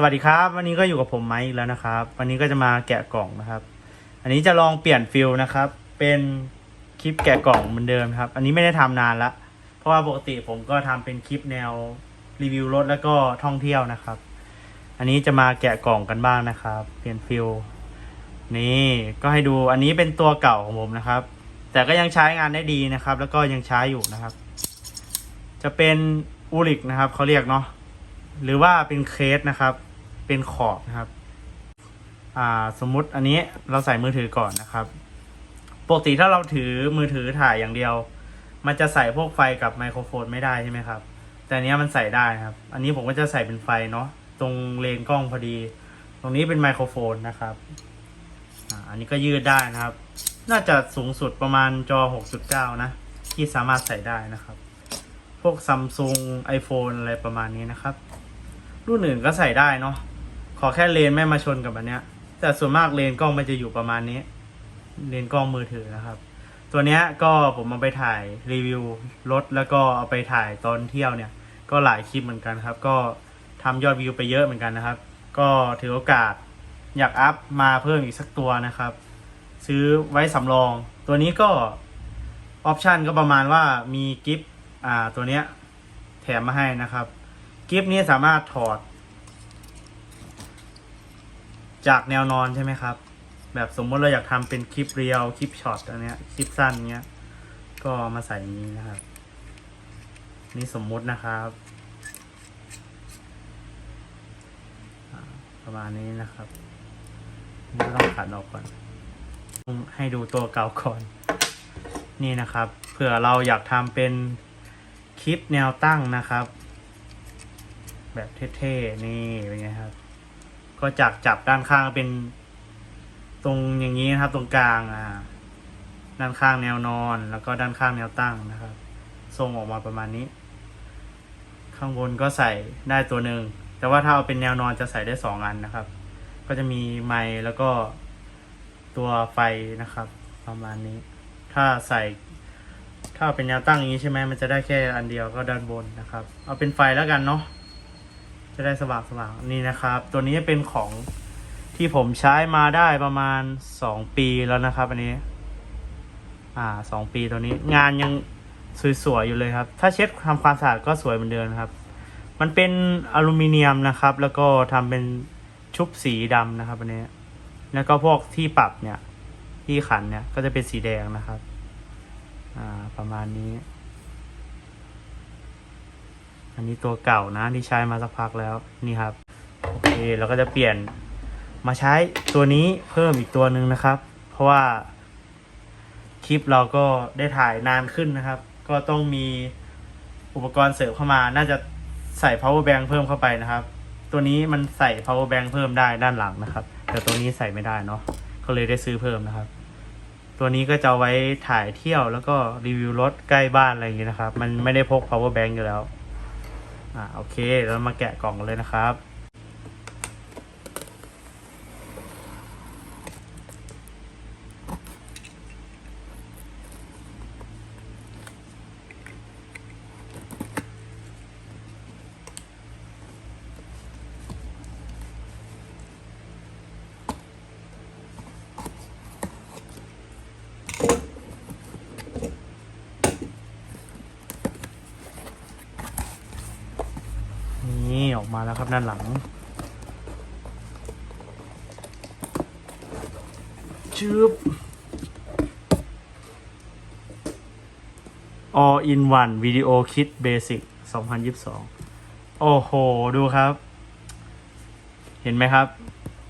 สวัสดีครับ วันนี้ก็อยู่กับผมไมค์อีกแล้วนะครับ วันนี้ก็จะมาแกะกล่องนะครับ อันนี้จะลองเปลี่ยนฟิลนะครับ เป็นคลิปแกะกล่องเหมือนเดิมครับ อันนี้ไม่ได้ทำนานละ เพราะว่าปกติผมก็ทำเป็นคลิปแนวรีวิวรถแล้วก็ท่องเที่ยวนะครับ อันนี้จะมาแกะกล่องกันบ้างนะครับ เปลี่ยนฟิลนี่ก็ให้ดูอันนี้เป็นตัวเก่าของผมนะครับ แต่ก็ยังใช้งานได้ดีนะครับ แล้วก็ยังใช้อยู่นะครับ จะเป็นอูริกนะครับเขาเรียกเนาะหรือว่าเป็นเคสนะครับ เป็นขอบนะครับอ่าสมมุติอันนี้เราใส่มือถือก่อนนะครับ ปกติถ้าเราถือมือถือถ่ายอย่างเดียว มันจะใส่พวกไฟกับไมโครโฟนไม่ได้ใช่ไหมครับ แต่อันเนี้ยมันใส่ได้ครับ อันนี้ผมก็จะใส่เป็นไฟเนาะตรงเลนกล้องพอดี ตรงนี้เป็นไมโครโฟนนะครับอ่าอันนี้ก็ยืดได้นะครับ น่าจะสูงสุดประมาณจอ 6.9 นะ ที่สามารถใส่ได้นะครับ พวกซัมซุง iPhone อะไรประมาณนี้นะครับ รุ่นอื่นก็ใส่ได้เนาะ ขอแค่เลนไม่มาชนกับอันเนี้ย แต่ส่วนมากเลนกล้องมันจะอยู่ประมาณนี้ เลนกล้องมือถือนะครับ ตัวเนี้ยก็ผมเอาไปถ่ายรีวิวรถแล้วก็เอาไปถ่ายตอนเที่ยวเนี่ย ก็หลายคลิปเหมือนกันครับ ก็ทำยอดวิวไปเยอะเหมือนกันนะครับ ก็ถือโอกาสอยากอัพมาเพิ่มอีกสักตัวนะครับ ซื้อไว้สำรอง ตัวนี้ก็ออปชันก็ประมาณว่ามีกิฟต์อ่าตัวเนี้ยแถมมาให้นะครับ กิฟต์นี้สามารถถอด จากแนวนอนใช่ไหมครับ แบบสมมติเราอยากทำเป็นคลิปเรียวคลิปช็อตอันเนี้ยคลิปสั้นเนี้ย ก็มาใส่อย่างนี้นะครับ นี่สมมุตินะครับประมาณนี้นะครับนี่ต้องขันออกก่อน ให้ดูตัวเก่าก่อน นี่นะครับ เผื่อเราอยากทำเป็นคลิปแนวตั้งนะครับ แบบเท่ๆ นี่เป็นไงครับ ก็จากจับด้านข้างเป็น ตรงอย่างนี้นะครับ ตรงกลางอ่าด้านข้างแนวนอน แล้วก็ด้านข้างแนวตั้งนะครับ ทรงออกมาประมาณนี้ ข้างบนก็ใส่ได้ตัวหนึ่งแต่ว่าถ้าเอาเป็นแนวนอนจะใส่ได้สองอันนะครับ ก็จะมีไมค์แล้วก็ตัวไฟนะครับ ประมาณนี้ ถ้าใส่ ถ้าเป็นแนวตั้งอย่างนี้ใช่ไหมมันจะได้แค่อันเดียวก็ด้านบนนะครับ เอาเป็นไฟแล้วกันเนาะ จะได้สว่างสว่างๆนี่นะครับ ตัวนี้เป็นของที่ผมใช้มาได้ประมาณสองปีแล้วนะครับ อันนี้ อ่าสองปีตัวนี้ งานยังสวยๆอยู่เลยครับ ถ้าเช็ดทำความสะอาดก็สวยเหมือนเดิมครับ มันเป็นอลูมิเนียมนะครับ แล้วก็ทำเป็นชุบสีดำนะครับอันนี้ แล้วก็พวกที่ปรับเนี่ย ที่ขันเนี่ยก็จะเป็นสีแดงนะครับ อ่าประมาณนี้ อันนี้ตัวเก่านะที่ใช้มาสักพักแล้วนี่ครับโอเคเราก็จะเปลี่ยนมาใช้ตัวนี้เพิ่มอีกตัวหนึ่งนะครับ เพราะว่าคลิปเราก็ได้ถ่ายนานขึ้นนะครับ ก็ต้องมีอุปกรณ์เสริมเข้ามา น่าจะใส่ power bank เพิ่มเข้าไปนะครับ ตัวนี้มันใส่ power bank เพิ่มได้ด้านหลังนะครับ แต่ตัวนี้ใส่ไม่ได้เนาะก็เลยได้ซื้อเพิ่มนะครับ ตัวนี้ก็จะไว้ถ่ายเที่ยวแล้วก็รีวิวรถใกล้บ้านอะไรอย่างนี้นะครับ มันไม่ได้พก power bank อยู่แล้ว อ่าโอเคเรามาแกะกล่องเลยนะครับ นี่ออก มาแล้วครับด้านหลังชืบ All in one Video Kit Basic 2022 โอ้โห ดูครับ เห็นไหมครับ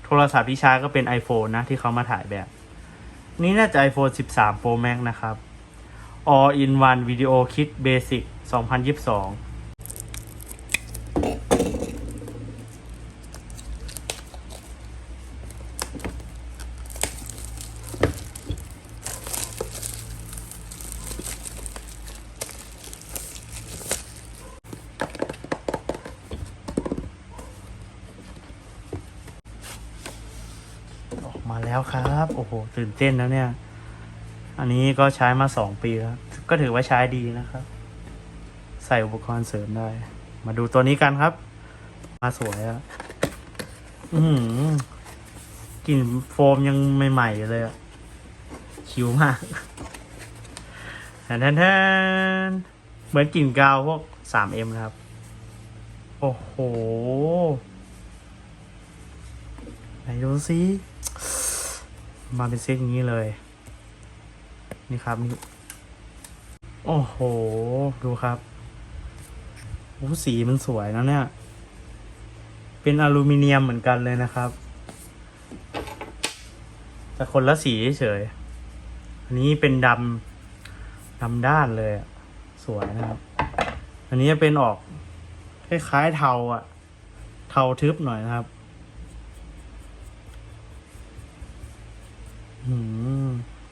โทรศัพท์ที่ใช้ก็เป็น iPhone นะ ที่เขามาถ่ายแบบ นี่น่าจะ iPhone 13 Pro Max นะครับ All in one Video Kit Basic 2022 แล้วครับ โอ้โห ตื่นเต้นนะเนี่ย อันนี้ก็ใช้มาสองปีแล้ว ก็ถือว่าใช้ดีนะครับ ใส่อุปกรณ์เสริมได้ มาดูตัวนี้กันครับ มาสวยอะอือหือกลิ่นโฟมยังใหม่ๆเลยอะคิวมากแทนแทนเหมือนกลิ่นกาวพวก 3M นะครับ โอ้โห ไหนดูสิ มาเป็นเซตอย่างนี้เลย นี่ครับนี่โอ้โห ดูครับโอ้สีมันสวยนะเนี่ย เป็นอลูมิเนียมเหมือนกันเลยนะครับ แต่คนละสีเฉย อันนี้เป็นดำดำด้านเลยสวยนะครับ อันนี้เป็นออกคล้ายๆเทาอะเทาทึบหน่อยนะครับ อืม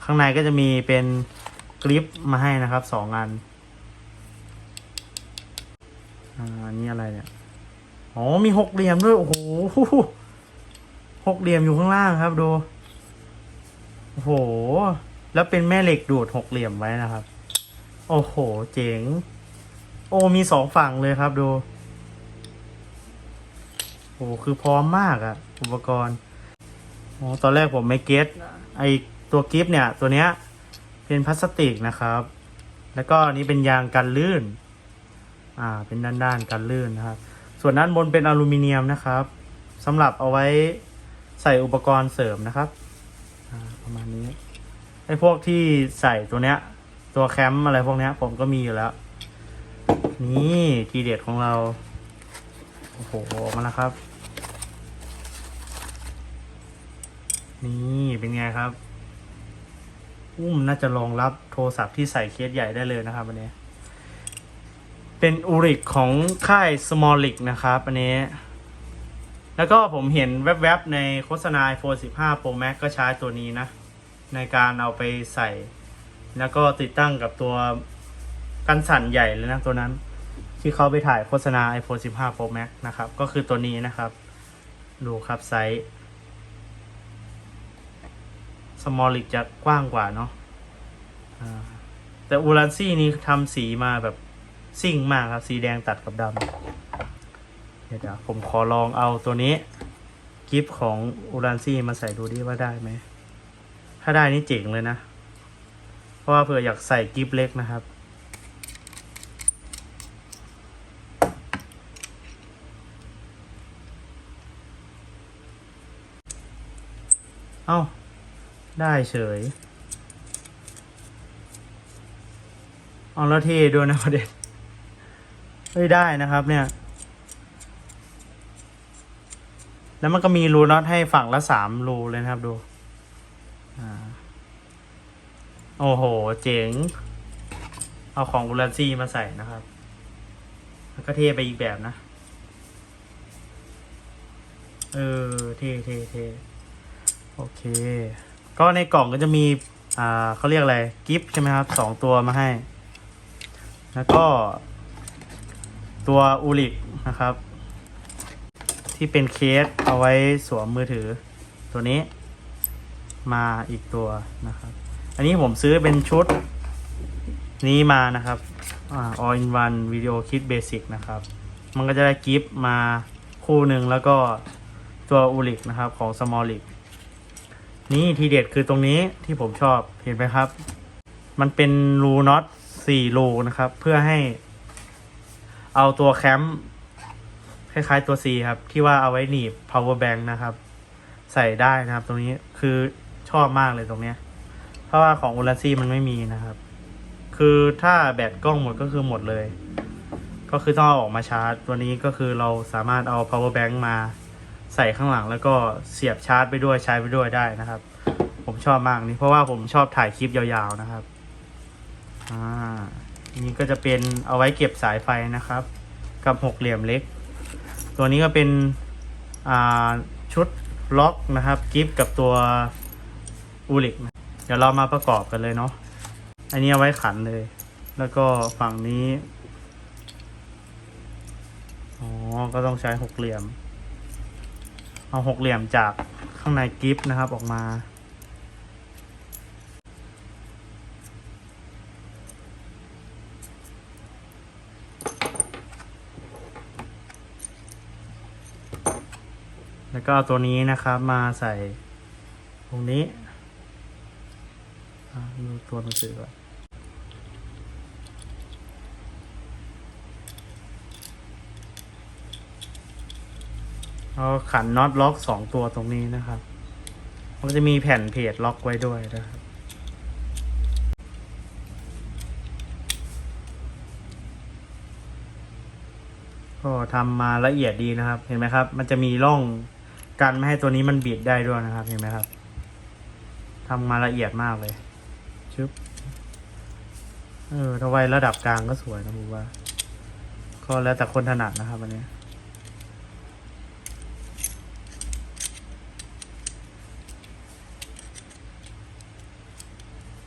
ข้างในก็จะมีเป็นกริปมาให้นะครับสองอันอันนี้อะไรเนี่ย อ๋อ มีหกเหลี่ยมด้วย โอ้โหหกเหลี่ยมอยู่ข้างล่างครับดู โอ้โห แล้วเป็นแม่เหล็กดูดหกเหลี่ยมไว้นะครับ โอ้โห เจ๋ง โอ้ มีสองฝั่งเลยครับดู โอ้คือพร้อมมากอะอุปกรณ์ อ๋อ ตอนแรกผมไม่เก็ต ไอตัวกิฟเนี่ย ตัวเนี้ยเป็นพลาสติกนะครับ แล้วก็นี้เป็นยางกันลื่น อ่า เป็นด้านๆกันลื่นนะครับ ส่วนด้านบนเป็นอลูมิเนียมนะครับสำหรับเอาไว้ใส่อุปกรณ์เสริมนะครับอ่าประมาณนี้ไอ้พวกที่ใส่ตัวเนี้ย ตัวแคมป์อะไรพวกเนี้ย ผมก็มีอยู่แล้ว นี่ทีเด็ดของเรา โอ้โหออกมาแล้วครับ นี่เป็นไงครับ อุ้มน่าจะรองรับโทรศัพท์ที่ใส่เคสใหญ่ได้เลยนะครับอันนี้ เป็นอูริกของค่าย Smallic นะครับอันนี้ แล้วก็ผมเห็นแวบๆ ในโฆษณา iPhone 15 Pro Max ก็ใช้ตัวนี้นะ ในการเอาไปใส่ แล้วก็ติดตั้งกับตัวกันสั่นใหญ่เลยนะตัวนั้น ที่เขาไปถ่ายโฆษณา iPhone 15 Pro Max นะครับ ก็คือตัวนี้นะครับ ดูครับไซส์ Smallic จะกว้างกว่าเนาะแต่อูรันซี่นี้ทำสีมาแบบซิ่งมากครับ สีแดงตัดกับดำเดี๋ยวเดี๋ยวผมขอลองเอาตัวนี้ กิฟของอูรันซี่มาใส่ดูดิว่าได้ไหม ถ้าได้นี่เจ๋งเลยนะ เพราะว่าเผื่ออยากใส่กิฟเล็กนะครับเอ้า ได้เฉยเอาแล้วเท่ด้วยนะประเด็นเฮ้ยได้นะครับเนี่ย แล้วมันก็มีรูน็อตให้ฝั่งละสามรูเลยนะครับดูอโอ้โห เจ๋ง เอาของอูรันซี่มาใส่นะครับ แล้วก็เทไปอีกแบบนะ เออ เทเทเทโอเค ก็ในกล่องก็จะมี อ่าเขาเรียกอะไรกิฟต์ใช่ไหมครับสองตัวมาให้ แล้วก็ตัวอูริกนะครับ ที่เป็นเคสเอาไว้สวมมือถือ ตัวนี้ มาอีกตัวนะครับ อันนี้ผมซื้อเป็นชุดนี้มานะครับอ่า all in one video kit basic นะครับ มันก็จะได้กิฟต์มาคู่หนึ่งแล้วก็ตัวอูริกนะครับของ small นี่ทีเด็ดคือตรงนี้ที่ผมชอบเห็นไหมครับ มันเป็นรูน็อตสี่รูนะครับ เพื่อให้เอาตัวแคมป์คล้ายๆตัว C ครับ ที่ว่าเอาไว้หนีบ power bank นะครับ ใส่ได้นะครับ ตรงนี้คือชอบมากเลยตรงเนี้ย เพราะว่าของอุลซี่มันไม่มีนะครับ คือถ้าแบตกล้องหมดก็คือหมดเลย ก็คือต้องเอาออกมาชาร์จ ตัวนี้ก็คือเราสามารถเอา power bank มา ใส่ข้างหลังแล้วก็เสียบชาร์จไปด้วยใช้ไปด้วยได้นะครับ ผมชอบมากนี่เพราะว่าผมชอบถ่ายคลิปยาวๆนะครับอ่านี่ก็จะเป็นเอาไว้เก็บสายไฟนะครับ กับหกเหลี่ยมเล็ก ตัวนี้ก็เป็นอ่าชุดล็อกนะครับกิฟกับตัวอูริกเดี๋ยวเรามาประกอบกันเลยเนาะอันนี้เอาไว้ขันเลย แล้วก็ฝั่งนี้อ๋อก็ต้องใช้หกเหลี่ยม เอาหกเหลี่ยมจากข้างในกิฟนะครับออกมาแล้วก็เอาตัวนี้นะครับมาใส่ตรงนี้ดูตัวหนังสือก่อน เอาขันน็อตล็อกสองตัวตรงนี้นะครับมันจะมีแผ่นเพจล็อกไว้ด้วยนะครับ ก็ทำมาละเอียดดีนะครับ เห็นไหมครับ มันจะมีร่องกันไม่ให้ตัวนี้มันบิดได้ด้วยนะครับ เห็นไหมครับทำมาละเอียดมากเลยชึบเออถ้าไว้ระดับกลางก็สวยนะผมว่า ก็แล้วแต่คนถนัดนะครับอันนี้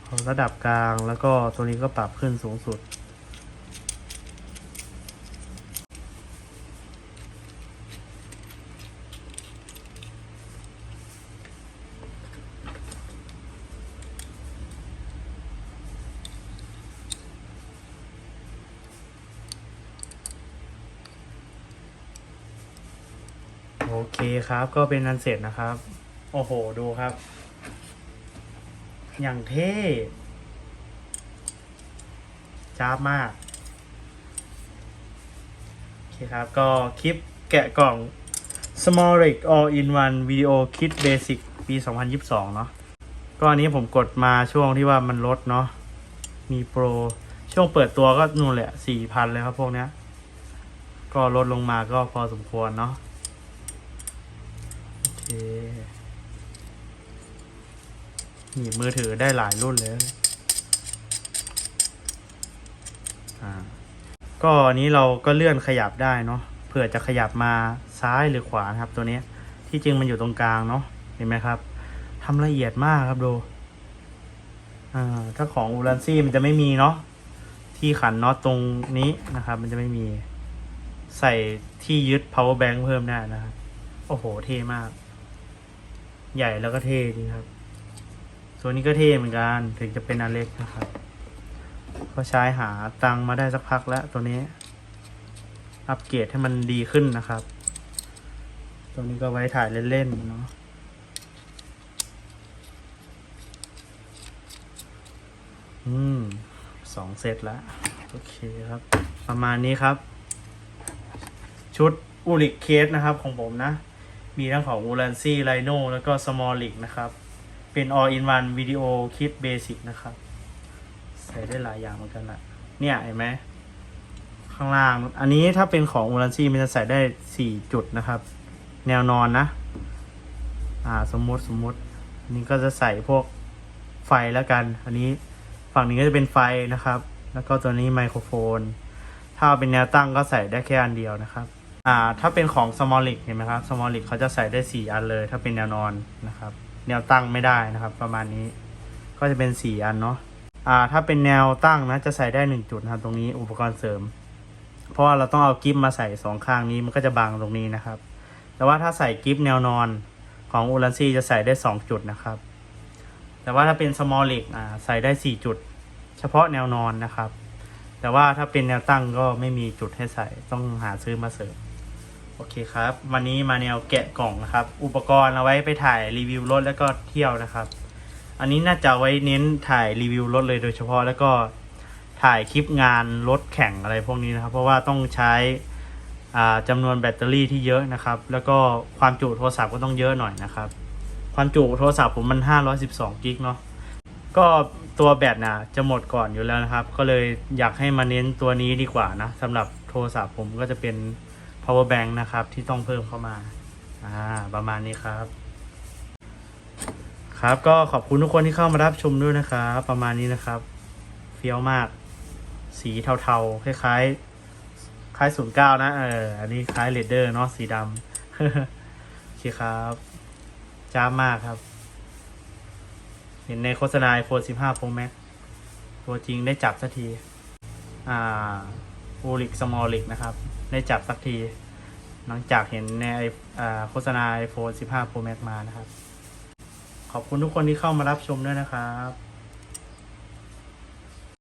เอา ระดับกลางแล้วก็ตัวนี้ก็ปรับขึ้นสูงสุด โอเคครับก็เป็นอันเสร็จนะครับ โอ้โห ดูครับ อย่างเท่จ้ามาก โอเคครับ ก็คลิปแกะกล่อง Small r i g All in One Video Kit Basic ปี 2022 เนาะก็อันนี้ผมกดมาช่วงที่ว่ามันลดเนาะ มีโปร ช่วงเปิดตัวก็นู่นแหละ 4,000 เลยครับพวกเนี้ย ก็ลดลงมาก็พอสมควรเนาะ โอเค นีบมือถือได้หลายรุ่นเลยอ่าก็อันนี้เราก็เลื่อนขยับได้เนาะเผื่อจะขยับมาซ้ายหรือขวานครับ ตัวนี้ที่จริงมันอยู่ตรงกลางเนาะเห็นไหมครับทำละเอียดมากครับดูอ่าถ้าของอูรันซี่มันจะไม่มีเนาะที่ขันน็อตตรงนี้นะครับ มันจะไม่มีใส่ที่ยึด power bank เพิ่มได้นะครับ โอ้โห เท่มาก ใหญ่แล้วก็เท่จริงครับ ส่วนี้ก็เท่เหมือนกันถึงจะเป็นอันเล็กนะครับ ก็ใช้หาตังมาได้สักพักแล้วตัวนี้ อัปเกรดให้มันดีขึ้นนะครับ ตัวนี้ก็ไว้ถ่ายเล่นๆเนาะอืมสองเซตแล้ว โอเคครับ ประมาณนี้ครับ ชุดอูริกเคสนะครับของผมนะ มีทั้งของ u l a n c y Rhino แล้วก็ Small l i g นะครับ เป็น all in one video kit basic นะครับ ใส่ได้หลายอย่างเหมือนกันละเนี่ยเห็นไหมข้างล่าง อันนี้ถ้าเป็นของ u l a n c y มันจะใส่ได้สี่จุดนะครับ แนวนอนนะ อ่าสมมติสมมตินนี้ก็จะใส่พวกไฟแล้วกัน อันนี้ฝั่งนี้ก็จะเป็นไฟนะครับ แล้วก็ตัวนี้ไมโครโฟน ถ้าเป็นแนวตั้งก็ใส่ได้แค่อันเดียวนะครับ อ่า ถ้าเป็นของ Small l i g เห็นไหมครับ Small l i g เขาจะใส่ได้สี่อันเลย ถ้าเป็นแนวนอนนะครับ แนวตั้งไม่ได้นะครับ ประมาณนี้ ก็จะเป็นสี่อันเนาะอ่าถ้าเป็นแนวตั้งนะจะใส่ได้หนึ่งจุดนะครับตรงนี้อุปกรณ์เสริม เพราะว่าเราต้องเอากิฟมาใส่สองข้างนี้มันก็จะบังตรงนี้นะครับ แต่ว่าถ้าใส่กิฟแนวนอนของอูรันซีจะใส่ได้สองจุดนะครับ แต่ว่าถ้าเป็น small leg อ่าใส่ได้สี่จุด เฉพาะแนวนอนนะครับ แต่ว่าถ้าเป็นแนวตั้งก็ไม่มีจุดให้ใส่ต้องหาซื้อมาเสริม โอเคครับ วันนี้มาแนวแกะกล่องนะครับ อุปกรณ์เอาไว้ไปถ่ายรีวิวรถแล้วก็เที่ยวนะครับ อันนี้น่าจะไว้เน้นถ่ายรีวิวรถเลยโดยเฉพาะแล้วก็ถ่ายคลิปงานรถแข่งอะไรพวกนี้นะครับ เพราะว่าต้องใช้อ่าจำนวนแบตเตอรี่ที่เยอะนะครับ แล้วก็ความจุโทรศัพท์ก็ต้องเยอะหน่อยนะครับ ความจุโทรศัพท์ผมมัน 512กิกเนาะก็ตัวแบตนะจะหมดก่อนอยู่แล้วนะครับ ก็เลยอยากให้มาเน้นตัวนี้ดีกว่านะสำหรับโทรศัพท์ผมก็จะเป็น power bank นะครับ ที่ต้องเพิ่มเข้ามาอ่าประมาณนี้ครับ ครับก็ขอบคุณทุกคนที่เข้ามารับชมด้วยนะครับประมาณนี้นะครับ เฟี้ยวมาก สีเทาๆ คล้ายๆ คล้ายศูนย์เก้านะ เออ อันนี้คล้ายเลดเดอร์เนาะสีดำโอเคครับจ้ามากครับ เห็นในโฆษณา iPhone 15 Pro Max ตัวจริงได้จับสักที อ่าอูริกสมอลิกนะครับ ได้จับสักที หลังจากเห็นในอ่าโฆษณา iPhone 15 Pro Max มานะครับ ขอบคุณทุกคนที่เข้ามารับชมด้วยนะครับ